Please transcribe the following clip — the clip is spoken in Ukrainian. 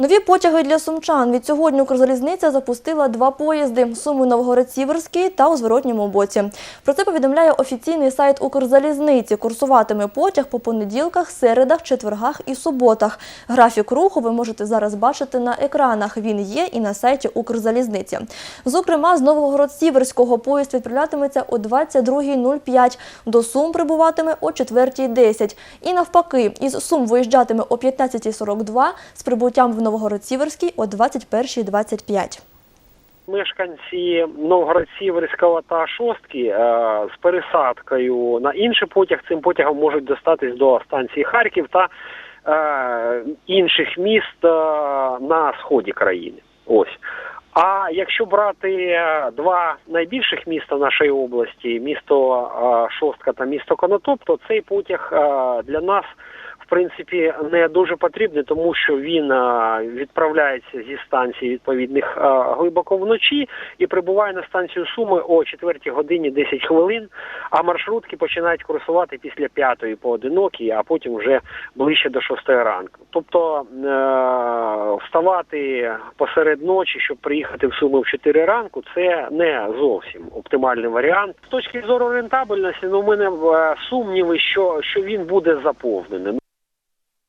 Нові потяги для сумчан. Від сьогодні Укрзалізниця запустила два поїзди – Суми Новгород-Сіверський та у зворотньому боці. Про це повідомляє офіційний сайт Укрзалізниці. Курсуватиме потяг по понеділках, середах, четвергах і суботах. Графік руху ви можете зараз бачити на екранах. Він є і на сайті Укрзалізниці. Зокрема, з Новгород-Сіверського поїзд відправлятиметься о 22.05. До Сум прибуватиме о 4.10. І навпаки, із Сум виїжджатиме о 15.42 з прибуттям в Новгород-Сіверський о 21.25. Мешканці Новгород-Сіверського та Шостки е, з пересадкою на інший потяг цим потягом можуть достатись до станції Харків та е, інших міст е, на сході країни. Ось. А якщо брати два найбільших міста нашої області, місто Шостка та місто Конотоп, то цей потяг для нас в принципі не дуже потрібний, тому що він відправляється зі станції відповідних глибоко вночі і прибуває на станцію Суми о 4 годині 10 хвилин. А маршрутки починають курсувати після п'ятої поодинокі, а потім вже ближче до шостої ранку. Тобто е- вставати посеред ночі, щоб приїхати в Суми в 4 ранку, це не зовсім оптимальний варіант. З точки зору рентабельності, ну у мене е, сумніви, що, що він буде заповнений.